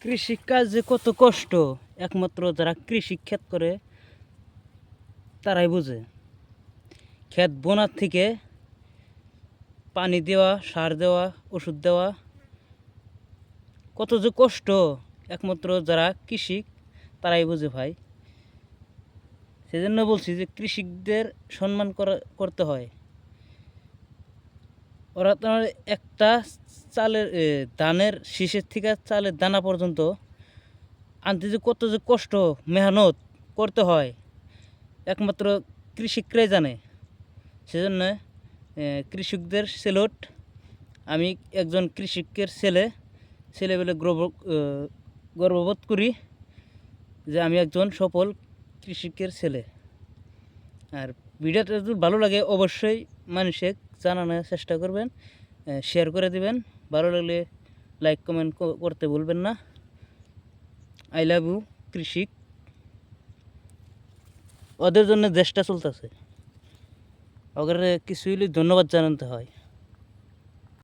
কৃষিকাজ কত কষ্ট? একমাত্র যারা কৃষি ক্ষেত করে, তারাই বোঝে। ক্ষেত বোনার থেকে পানি দেওয়া, সার দেওয়া, ওষুধ দেওয়া, কত যে কষ্ট। একমাত্র যারা কৃষি, তারাই বোঝে ভাই। সেজন্য বলছি যে কৃষিকদের সম্মান করা করতে হয়। ওরা তোমার একটা চালের ধানের শীষের থেকে চালের দানা পর্যন্ত আনতে যে কত যে কষ্ট, মেহনত করতে হয়, একমাত্র কৃষিকরাই জানে। সেজন্য কৃষকদের সেলট, আমি একজন কৃষিকের ছেলে ছেলে বলে গর্ব গর্ববোধ করি যে আমি একজন সফল কৃষিকের ছেলে। আর ভিডিওটা যদি ভালো লাগে, অবশ্যই মানুষে জানানোর চেষ্টা করবেন। শেয়ার করে দিবেন। ভালো লাগলে লাইক কমেন্ট করতে ভুলবেন না। আই লাভ ইউ কৃষিক। ওদের জন্য দেশটা চলতেছে। ওদের কিছু হলে ধন্যবাদ জানাতে হয়।